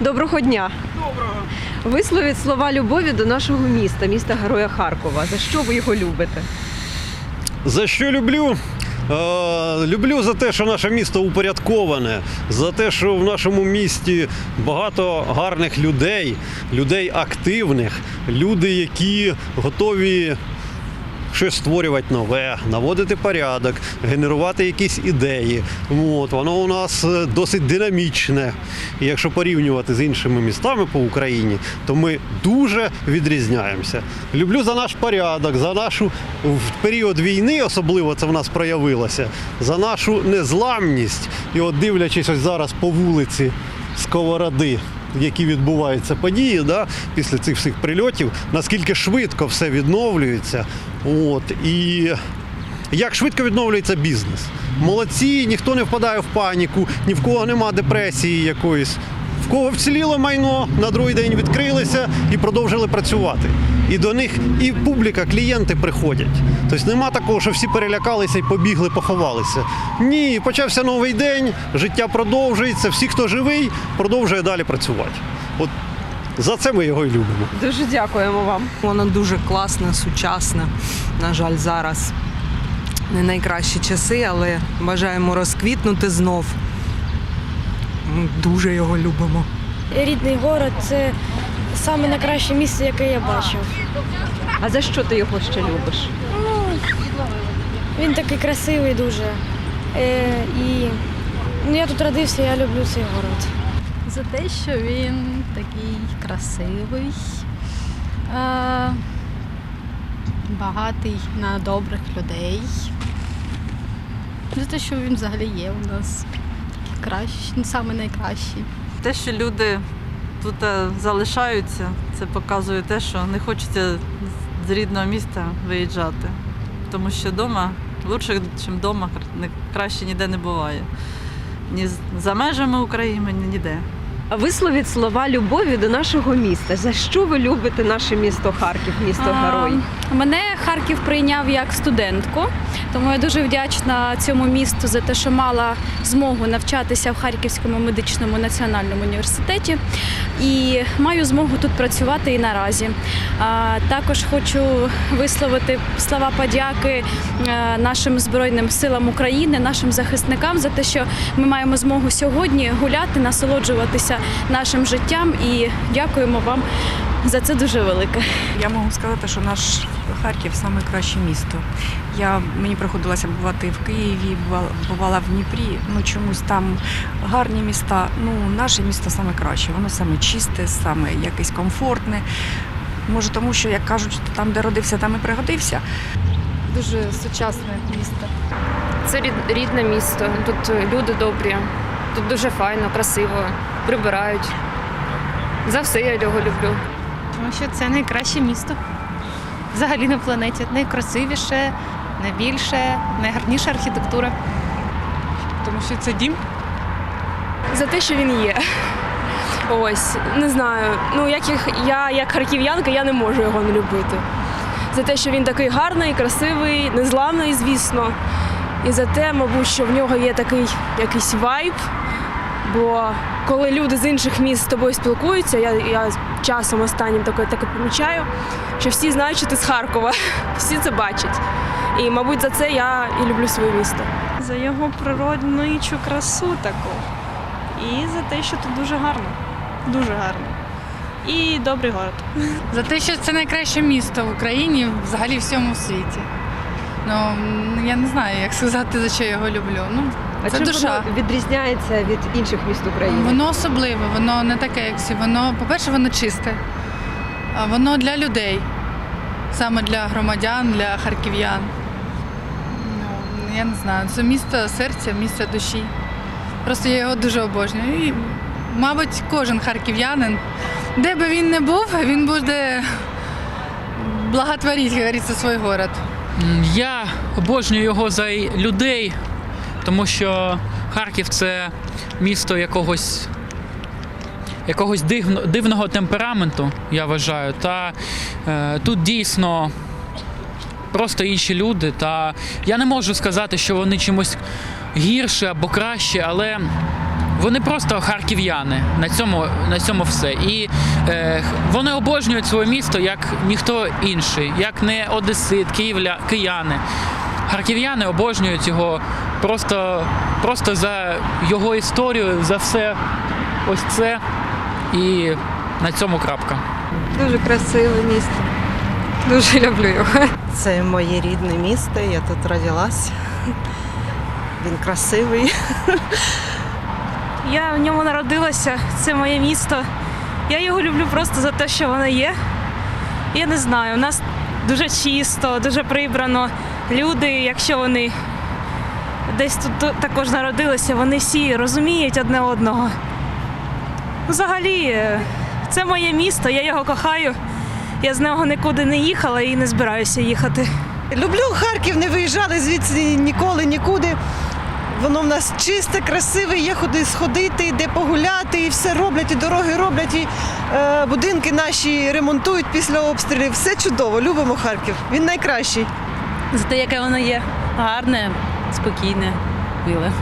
Доброго дня. Доброго. Висловіть слова любові до нашого міста, міста Героя Харкова. За що ви його любите? За що люблю? Е, люблю за те, що наше місто упорядковане, за те, що в нашому місті багато гарних людей, людей активних, люди, які готові щось створювати нове, наводити порядок, генерувати якісь ідеї. От, воно у нас е, досить динамічне. І якщо порівнювати з іншими містами по Україні, то ми дуже відрізняємося. Люблю за наш порядок, за нашу в період війни, особливо це в нас проявилося, за нашу незламність. І от дивлячись ось зараз по вулиці Сковороди, які відбуваються події, да, після цих всіх прильотів, наскільки швидко все відновлюється. От, і як швидко відновлюється бізнес. Молодці, ніхто не впадає в паніку, ні в кого нема депресії якоїсь. В кого вціліло майно, на другий день відкрилися і продовжили працювати. І до них і публіка, клієнти приходять. Тобто нема такого, що всі перелякалися і побігли, поховалися. Ні, почався новий день, життя продовжується, всі, хто живий, продовжує далі працювати. От за це ми його і любимо. Дуже дякуємо вам. Воно дуже класне, сучасне. На жаль, зараз не найкращі часи, але бажаємо розквітнути знов. Ми дуже його любимо. Рідний город це саме найкраще місце, яке я бачив. А за що ти його ще любиш? Він такий красивий дуже. Е, і ну, я тут родився, я люблю цей город. За те, що він такий красивий, е, багатий на добрих людей. За те, що він взагалі є у нас такий кращий, саме найкращий. Те, що люди тут е, залишаються, це показує те, що не хочеться з рідного міста виїжджати. Тому що вдома, лучше, ніж вдома, краще ніде не буває. Ні за межами України, ні ніде. Висловіть слова любові до нашого міста. За що ви любите наше місто Харків, місто Герой? Мене Харків прийняв як студентку, тому я дуже вдячна цьому місту за те, що мала змогу навчатися в Харківському медичному національному університеті і маю змогу тут працювати і наразі. Також хочу висловити слова подяки е, нашим збройним силам України, нашим захисникам за те, що ми маємо змогу сьогодні гуляти, насолоджуватися нашим життям і дякуємо вам за це дуже велике. Я можу сказати, що наш Харків саме краще місто. Я мені приходилося бувати в Києві, бувала, бувала в Дніпрі. Ну чомусь там гарні міста. Ну, наше місто саме краще. Воно саме чисте, саме якесь комфортне. Може, тому що, як кажуть, там, де родився, там і пригодився. дуже сучасне місто. Це рідне місто. Тут люди добрі, тут дуже файно, красиво, прибирають. За все я його люблю. Тому що це найкраще місто взагалі на планеті. Найкрасивіше, найбільше, найгарніша архітектура. Тому що це дім. за те, що він є. Ось, не знаю. Ну, як їх, я як харків'янка, я не можу його не любити. За те, що він такий гарний, красивий, незламний, звісно. І за те, мабуть, що в нього є такий якийсь вайб. Бо коли люди з інших міст з тобою спілкуються, я, я часом останнім таке, таке помічаю, що всі знають, що ти з Харкова. Всі це бачать. І, мабуть, за це я і люблю своє місто. за його природничу красу таку. І за те, що тут дуже гарно. Дуже гарно. І добрий город. За те, що це найкраще місто в Україні, взагалі всьому світі. Ну, я не знаю, як сказати, за що я його люблю. Ну, А це чим душа. воно відрізняється від інших міст України? Воно особливе, воно не таке, як всі. Воно, по-перше, воно чисте. А воно для людей. Саме для громадян, для харків'ян. Ну, я не знаю. Це місто серця, місто душі. Просто я його дуже обожнюю. І, мабуть, кожен харків'янин, де би він не був, він буде благотворити, як говориться, свій город. Я обожнюю його за людей, тому що Харків це місто якогось, якогось дивно, дивного темпераменту, я вважаю. Та е, тут дійсно просто інші люди. Та я не можу сказати, що вони чимось гірше або краще, але Вони просто харків'яни. На цьому, на цьому все. І е, вони обожнюють своє місто як ніхто інший, як не одесит, київля, кияни. Харків'яни обожнюють його просто, просто за його історію, за все ось це. І на цьому крапка. Дуже красиве місто. Дуже люблю його. Це моє рідне місто, я тут родилась. Він красивий. Я в ньому народилася, це моє місто. Я його люблю просто за те, що воно є. Я не знаю, у нас дуже чисто, дуже прибрано. Люди, якщо вони десь тут також народилися, вони всі розуміють одне одного. Взагалі, це моє місто, я його кохаю. Я з нього нікуди не їхала і не збираюся їхати. Люблю Харків, не виїжджали звідси ніколи, нікуди. Воно в нас чисте, красиве, є куди сходити, де погуляти, і все роблять, і дороги роблять, і е, будинки наші ремонтують після обстрілів. Все чудово, любимо Харків. Він найкращий. За те, яке воно є. Гарне, спокійне, миле.